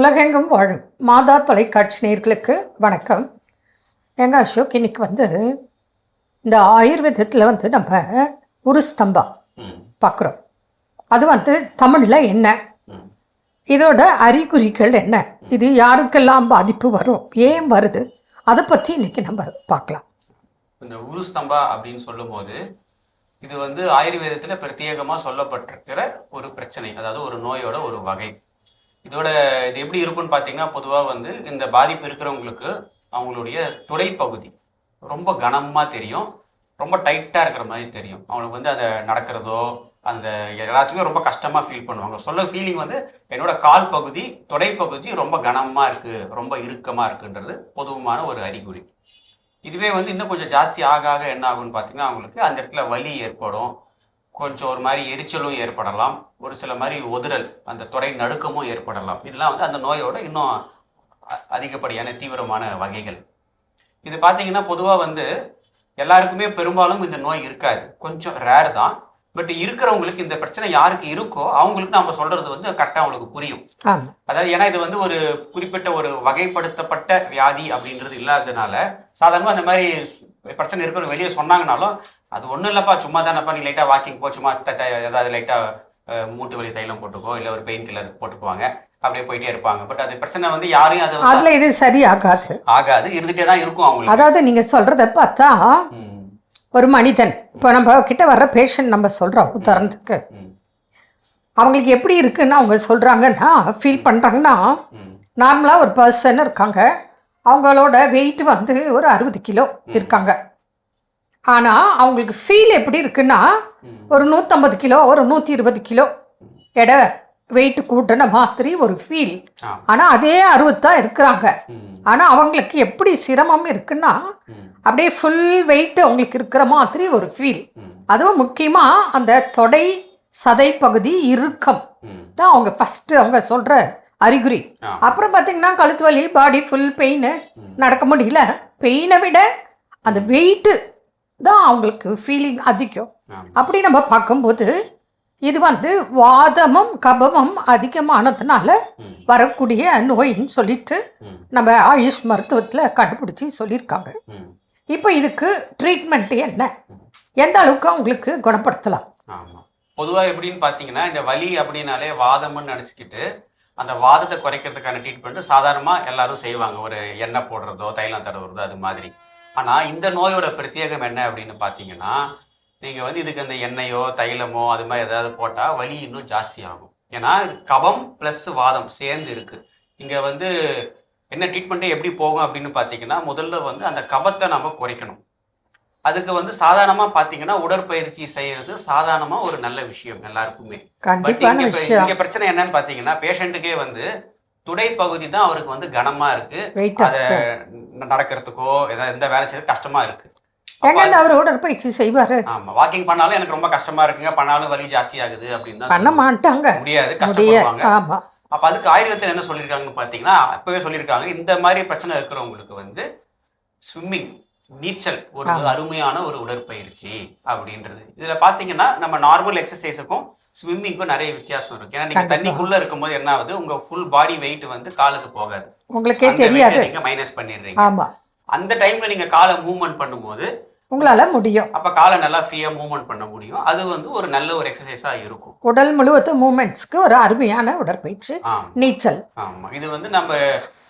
உலகெங்கும் வாழும் மாதா தொலைக்காட்சி நேயர்களுக்கு வணக்கம். எங்க அசோக் இன்னைக்கு வந்து இந்த ஆயுர்வேதத்தில் வந்து நம்ம உருஸ்தம்பா பார்க்குறோம் அது வந்து தமிழில் என்ன? இதோட அறிகுறிகள் என்ன? இது யாருக்கெல்லாம் பாதிப்பு வரும்? ஏன் வருது? அதை பற்றி இன்னைக்கு நம்ம பார்க்கலாம். இந்த உருஸ்தம்பா அப்படின்னு சொல்லும்போது இது வந்து ஆயுர்வேதத்தில் பிரத்யேகமாக சொல்லப்பட்டிருக்கிற ஒரு பிரச்சனை அதாவது ஒரு நோயோட ஒரு வகை. இதோட இது எப்படி இருக்கும்னு பார்த்தீங்கன்னா பொதுவாக வந்து இந்த பாதிப்பு இருக்கிறவங்களுக்கு அவங்களுடைய துடைப்பகுதி ரொம்ப கனமாக தெரியும். ரொம்ப டைட்டாக இருக்கிற மாதிரி தெரியும். அவங்களுக்கு வந்து அதை நடக்கிறதோ அந்த எல்லாத்துக்குமே ரொம்ப கஷ்டமாக ஃபீல் பண்ணுவாங்க. சொல்ல ஃபீலிங் வந்து என்னோட கால் பகுதி தொடைப்பகுதி ரொம்ப கனமாக இருக்குது ரொம்ப இறுக்கமாக இருக்குன்றது பொதுவான ஒரு அறிகுறி. இதுவே வந்து இன்னும் கொஞ்சம் ஜாஸ்தி ஆக ஆக என்ன ஆகும்னு பார்த்தீங்கன்னா அவங்களுக்கு அந்த இடத்துல வலி ஏற்படும். கொஞ்சம் ஒரு மாதிரி எரிச்சலும் ஏற்படலாம். ஒரு சில மாதிரி உதிரல் அந்த தொடை நடுக்கமும் ஏற்படலாம். இதெல்லாம் வந்து அந்த நோயோட இன்னும் அ- அதிகப்படியான தீவிரமான வகைகள். இது பார்த்தீங்கன்னா பொதுவாக வந்து எல்லாருக்குமே பெரும்பாலும் இந்த நோய் இருக்காது. கொஞ்சம் ரேர் தான். பட் இருக்கிறவங்களுக்கு இந்த பிரச்சனை யாருக்கு இருக்கோ அவங்களுக்கு நம்ம சொல்றது வந்து கரெக்டாக அவங்களுக்கு புரியும். அதாவது ஏன்னா இது வந்து ஒரு குறிப்பிட்ட ஒரு வகைப்படுத்தப்பட்ட வியாதி அப்படின்றது இல்லாததுனால சாதாரணமாக அந்த மாதிரி பிரச்சனை இருக்கிற வெளியே சொன்னாங்கனாலும் அது ஒன்றும் இல்லைப்பா சும்மா தானப்பா நீ லைட்டாக வாக்கிங் போ சும்மா ஏதாவது லைட்டாக மூட்டு வலி தைலம் போட்டுக்கோ இல்லை ஒரு பெயின் கில்லர் போட்டுக்குவாங்க. அப்படியே போயிட்டே இருப்பாங்க. பட் அது பிரச்சனை வந்து யாரையும் அது அதில் இது சரியாகாது. ஆகாது இருந்துகிட்டே தான் இருக்கும் அவங்களுக்கு. அதாவது நீங்கள் சொல்கிறத பார்த்தா ஒரு மனிதன். இப்போ நம்ம கிட்ட வர்ற பேஷண்ட் நம்ம சொல்கிறோம் உதாரணத்துக்கு. அவங்களுக்கு எப்படி இருக்குன்னு அவங்க சொல்கிறாங்கன்னா ஃபீல் பண்ணுறாங்கன்னா நார்மலாக ஒரு பர்சன் இருக்காங்க. அவங்களோட வெயிட் வந்து ஒரு அறுபது கிலோ இருக்காங்க. ஆனால் அவங்களுக்கு ஃபீல் எப்படி இருக்குன்னா. ஒரு நூற்றம்பது கிலோ ஒரு நூற்றி இருபது கிலோ எடை வெயிட் கூட்டின மாதிரி ஒரு ஃபீல் ஆனால் அதே அறுபத்தான் இருக்கிறாங்க. ஆனால் அவங்களுக்கு எப்படி சிரமம் இருக்குன்னா அப்படியே ஃபுல் வெயிட் அவங்களுக்கு இருக்கிற மாதிரி ஒரு ஃபீல் அதுவும் முக்கியமாக அந்த தொடை சதை பகுதி இறுக்கம். தான் அவங்க ஃபஸ்ட்டு அவங்க சொல்கிற அறிகுறி. அப்புறம் பார்த்தீங்கன்னா கழுத்து வலி பாடி ஃபுல் பெயின் நடக்க முடியல பெயினை விட அந்த வெயிட்டு தான் அவங்களுக்கு ஃபீலிங் அதிகம். அப்படி நம்ம பார்க்கும்போது இது வந்து வாதமும் கபமும் அதிகமானதுனால வரக்கூடிய நோயின்னு சொல்லிட்டு நம்ம ஆயுஷ் மருத்துவத்தில் கண்டுபிடிச்சி சொல்லியிருக்காங்க. இப்போ இதுக்கு ட்ரீட்மெண்ட் என்ன? எந்த அளவுக்கு அவங்களுக்கு குணப்படுத்தலாம்? பொதுவாக எப்படின்னு பார்த்தீங்கன்னா இந்த வலி அப்படின்னாலே வாதம்னு நினச்சிக்கிட்டு அந்த வாதத்தை குறைக்கிறதுக்கான ட்ரீட்மெண்ட் சாதாரணமாக எல்லாரும் செய்வாங்க. ஒரு எண்ணெய் போடுறதோ தைலம் தடவுறதோ அது மாதிரி. ஆனால் இந்த நோயோட பிரத்யேகம் என்ன அப்படின்னு பார்த்தீங்கன்னா நீங்கள் வந்து இதுக்கு அந்த எண்ணெயோ தைலமோ அது மாதிரி ஏதாவது போட்டால் வலி இன்னும் ஜாஸ்தி ஆகும். ஏன்னா கபம் ப்ளஸ் வாதம் சேர்ந்து இருக்குது இங்கே வந்து என்ன ட்ரீட்மெண்ட்டே எப்படி போகும் அப்படின்னு பார்த்தீங்கன்னா முதல்ல வந்து அந்த கபத்தை நம்ம குறைக்கணும். அதுக்கு வந்து சாதாரணமா பாத்தீங்கன்னா உடற்பயிற்சி செய்யறது சாதாரணமா ஒரு நல்ல விஷயம் எல்லாருக்குமே. இங்க பிரச்சனை என்னன்னு பாத்தீங்கன்னா பேஷண்ட்டுக்கே வந்து துடை பகுதி தான் அவருக்கு வந்து கனமா இருக்கு. அத நடக்கிறதுக்கோ ஏதாவது எந்த வேலை செய்யறது கஷ்டமா இருக்கு. இந்த அவர் உடற்பயிற்சி செய்வாரு? ஆமா வாக்கிங் பண்ணாலும் எனக்கு ரொம்ப கஷ்டமா இருக்குங்க. பண்ணாலும் வலி ஜாஸ்தி ஆகுது அப்படின்னு பண்ண. மாட்டாங்க. முடியாது முடிய கஷ்டப்படுவாங்க ஆமா. அப்ப அதுக்கு ஆயுர்வேதத்தில் என்ன சொல்லியிருக்காங்கன்னு பார்த்தீங்கன்னா அப்பவே சொல்லியிருக்காங்க இந்த மாதிரி பிரச்சனை இருக்கிறவங்களுக்கு வந்து ஸ்விம்மிங் நீச்சல் ஒரு அருமையான ஒரு உடற்பயிற்சி அப்படின்றது. இதுல பாத்தீங்கன்னா நம்ம நார்மல் எக்ஸசைஸுக்கும் ஸ்விம்மிங்க்கும் நிறைய வித்தியாசம் இருக்கு. ஏன்னா நீங்க. தண்ணிக்குள்ள இருக்கும்போது என்ன ஆகுது? உங்க ஃபுல் பாடி வெயிட் வந்து காலுக்கு போகாது. உங்களுக்கே தெரியாது. நீங்க மைனஸ் பண்ணிடுறீங்க. அந்த டைம்ல நீங்க காலை மூவ்மெண்ட் பண்ணும்போது உங்களால முடியும். அப்ப காலை நல்லா ஃப்ரீயா மூவ்மெண்ட் பண்ண முடியும். அது வந்து ஒரு நல்ல ஒரு எக்ஸசைஸா இருக்கும். உடல் முழுவதும் மூமெண்ட்ஸ்க்கு ஒரு அருமையான உடற்பயிற்சி நீச்சல். ஆமா. இது வந்து நம்ம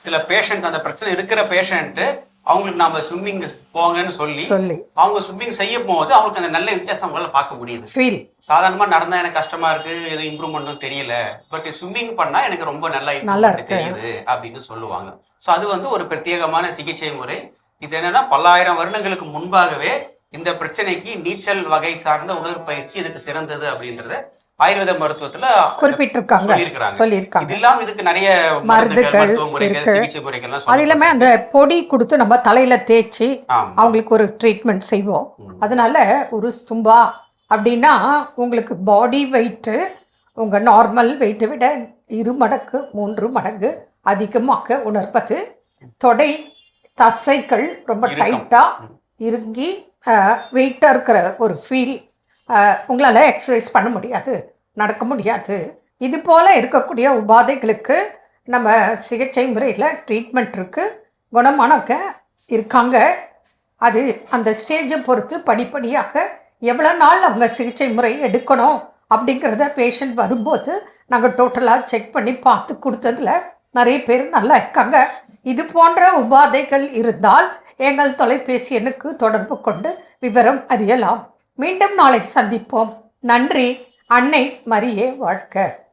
சில பேஷண்ட் அந்த பிரச்சனை இருக்கிற பேஷண்ட் அவங்களுக்கு நாம ஸ்விம்மிங் போங்கன்னு சொல்லி சொல்லி. அவங்க ஸ்விம்மிங் செய்ய போது அவங்களுக்கு அந்த நல்ல வித்தியாசம் அவங்களால பார்க்க முடியுது. ஃபீல் சாதாரணமா நடந்தா எனக்கு கஷ்டமா இருக்கு எதுவும் இம்ப்ரூவ்மெண்ட்டும் தெரியல. பட் ஸ்விம்மிங் பண்ணா எனக்கு ரொம்ப நல்லா நல்லா. தெரியுது அப்படின்னு சொல்லுவாங்க. ஸோ அது வந்து ஒரு பிரத்யேகமான சிகிச்சை முறை. இது என்னன்னா பல்லாயிரம் வருடங்களுக்கு முன்பாகவே இந்த பிரச்சனைக்கு நீச்சல் வகை சார்ந்த உடற்பயிற்சி இதுக்கு சிறந்தது அப்படின்றத ஆயுர்வேத மருத்துவத்துல குறிப்பிட்டிருக்காங்க சொல்லியிருக்காங்க இல்லாம இதுக்கு நிறைய மருந்துகள் இருக்கு. அது. இல்லாம அந்த பொடி கொடுத்து நம்ம தலையில தேய்ச்சி அவங்களுக்கு ஒரு ட்ரீட்மெண்ட் செய்வோம். அதனால ஒரு ஸ்தும்பா அப்படின்னா உங்களுக்கு பாடி வெயிட்டு உங்கள் நார்மல் வெயிட்டை விட இரு மடங்கு மூன்று மடங்கு அதிகமாக உணர்வது தொடை தசைகள் ரொம்ப. டைட்டாக இறுங்கி வெயிட்டாக இருக்கிற ஒரு ஃபீல் உங்களால் எக்ஸசைஸ் பண்ண முடியாது நடக்க முடியாது. இது போல் இருக்கக்கூடிய உபாதைகளுக்கு நம்ம சிகிச்சை முறையில் ட்ரீட்மெண்ட் இருக்குது குணமானவங்க இருக்காங்க. அது அந்த ஸ்டேஜை பொறுத்து படிப்படியாக எவ்வளோ நாள் அவங்க சிகிச்சை முறை எடுக்கணும் அப்படிங்கிறத பேஷண்ட் வரும்போது நாங்கள் டோட்டலாக செக் பண்ணி பார்த்து கொடுத்ததுல நிறைய பேர் நல்லா இருக்காங்க. இது போன்ற உபாதைகள் இருந்தால் எங்கள் தொலைபேசி எண்ணுக்கு தொடர்பு கொண்டு விவரம் அறியலாம். மீண்டும் நாளை சந்திப்போம். நன்றி. அன்னை மரியே வாழ்க.